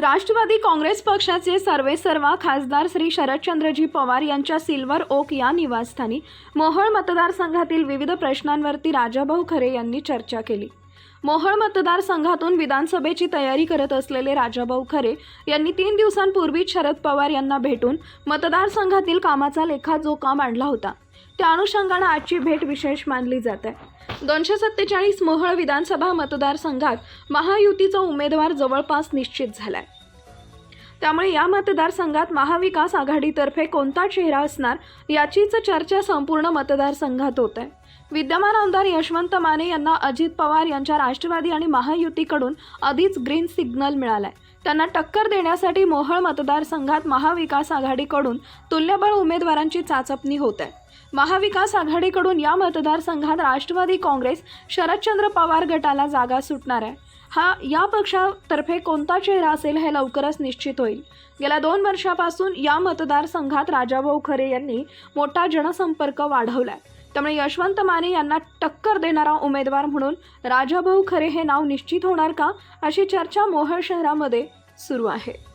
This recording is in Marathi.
राष्ट्रवादी काँग्रेस पक्षाचे सर्वेसर्वा खासदार श्री शरदचंद्रजी पवार यांच्या सिल्वर ओक या निवासस्थानी मोहोळ मतदारसंघातील विविध प्रश्नांवरती राजाभाऊ खरे यांनी चर्चा केली. मोहोळ मतदारसंघातून विधानसभेची तयारी करत असलेले राजाभाऊ खरे यांनी तीन दिवसांपूर्वीच शरद पवार यांना भेटून मतदारसंघातील कामाचा लेखाजोखा मांडला होता. त्या अनुषंगानं आजची भेट विशेष मानली जात आहे. दोनशे सत्तेचाळीस मोहळ विधानसभा मतदारसंघात महायुतीचा उमेदवार जवळपास निश्चित झालाय. त्यामुळे या मतदारसंघात महाविकास आघाडीतर्फे कोणता चेहरा असणार याचीच चर्चा संपूर्ण मतदारसंघात होत. आहे विद्यमान आमदार यशवंत माने यांना अजित पवार यांच्या राष्ट्रवादी आणि महायुतीकडून आधीच ग्रीन सिग्नल मिळालाय. त्यांना टक्कर देण्यासाठी मोहळ मतदारसंघात महाविकास आघाडीकडून तुल्यबळ उमेदवारांची चाचपणी होत. आहे महाविकास आघाडीकडून या मतदारसंघात राष्ट्रवादी काँग्रेस शरदचंद्र पवार गटाला जागा सुटणार आहे. हा या पक्षातर्फे कोणता चेहरा असेल हे लवकरच निश्चित होईल. गेल्या दोन वर्षापासून या मतदारसंघात राजाभाऊ खरे यांनी मोठा जनसंपर्क वाढवलाय. त्यामुळे यशवंत माने यांना टक्कर देणारा उमेदवार म्हणून राजाभाऊ खरे हे नाव निश्चित होणार का? अशी चर्चा मोहळ शहरामध्ये सुरू आहे.